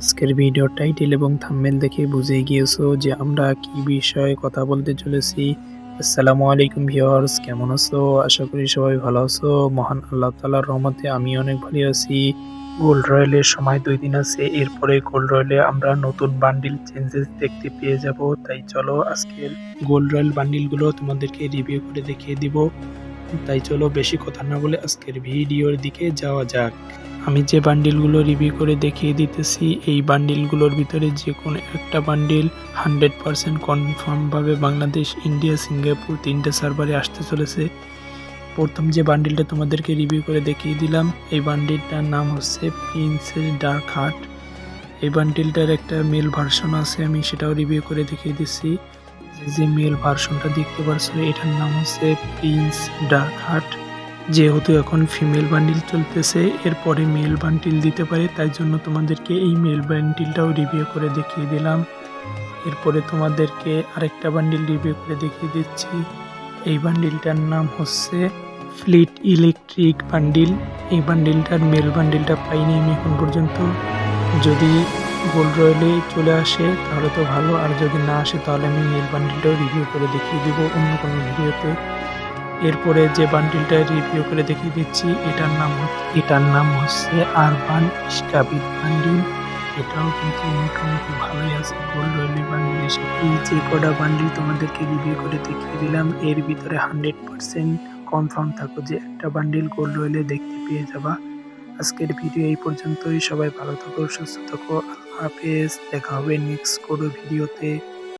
আজকের video title এবং thumbnail দেখে বুঝে গিয়েছো যে আমরা কি বিষয়ে কথা বলতে চলেছি। আসসালামু আলাইকুম ভিউয়ার্স কেমন আছো? আশা করি সবাই ভালো আছো। মহান আল্লাহ তাআলার রহমতে আমি অনেক ভালো আছি। গোল্ড রয়্যালের সময় দুই দিন আছে, এরপরে গোল্ড রয়্যালে আমরা নতুন বান্ডিল চেঞ্জেস দেখতে পেয়ে যাব। তাই চলো আজকের গোল্ড রয়্যাল বান্ডিলগুলো তোমাদেরকে রিভিউ করে দেখিয়ে দিব। তাই চলো বেশি কথা না বলে আজকের ভিডিওর দিকে যাওয়া যাক। আমি যে বান্ডিলগুলো রিভিউ করে দেখিয়ে দিতেছি, এই বান্ডিলগুলোর ভিতরে যে কোনো একটা বান্ডিল হান্ড্রেড পারসেন্ট কনফার্মভাবে বাংলাদেশ, ইন্ডিয়া, সিঙ্গাপুর তিনটে সার্ভারে আসতে চলেছে। প্রথম যে বান্ডিলটা তোমাদেরকে রিভিউ করে দেখিয়ে দিলাম, এই বান্ডিলটার নাম হচ্ছে প্রিন্সেস ডার্ক হার্ট। এই বান্ডিলটার একটা মেল ভার্সন আছে, আমি সেটাও রিভিউ করে দেখিয়ে দিচ্ছি। যে যে মেল ভার্সনটা দেখতে পারছ এটার নাম হচ্ছে প্রিন্স ডার্ক হার্ট। যেহেতু এখন ফিমেল বান্ডিল চলতেছে, এরপরে মেল বান্ডিল দিতে পারে, তাই জন্য তোমাদেরকে এই মেল বান্ডিলটাও রিভিউ করে দেখিয়ে দিলাম। এরপরে তোমাদেরকে আরেকটা বান্ডিল রিভিউ করে দেখিয়ে দিচ্ছি। এই বান্ডিলটার নাম হচ্ছে ফ্লিট ইলেকট্রিক বান্ডিল এই বান্ডিলটার মেল বান্ডিলটা পাইনি আমি এখন পর্যন্ত। যদি গোল্ড রয়েলে চলে আসে, তাহলে তো ভালো, আর যদি না আসে, তাহলে আমি মেল বান্ডিলটাও রিভিউ করে দেখিয়ে দিব অন্য কোনো ভিডিওতে এরপরে যে বান্ডিলটা রিভিউ করে দেখিয়ে দিচ্ছি, এটার নাম এটার নাম হচ্ছে আরবান স্কাবিট বান্ডিল। এটাও কিন্তু মোটামুটি ভালোই আছে গোল্ড রয়েলি বান্ডিল এই যে কটা বান্ডিল তোমাদেরকে রিভিউ করে দেখিয়ে দিলাম, এর ভিতরে হান্ড্রেড পার্সেন্ট কনফার্ম থাকো যে একটা বান্ডিল গোল্ড রয়েলে দেখতে পেয়ে যাবা। আজকের ভিডিও এই পর্যন্তই, সবাই ভালো থাকো, সুস্থ থাকো, আল্লাহ হাফেজ, দেখা হবে নেক্সট কোনো ভিডিওতে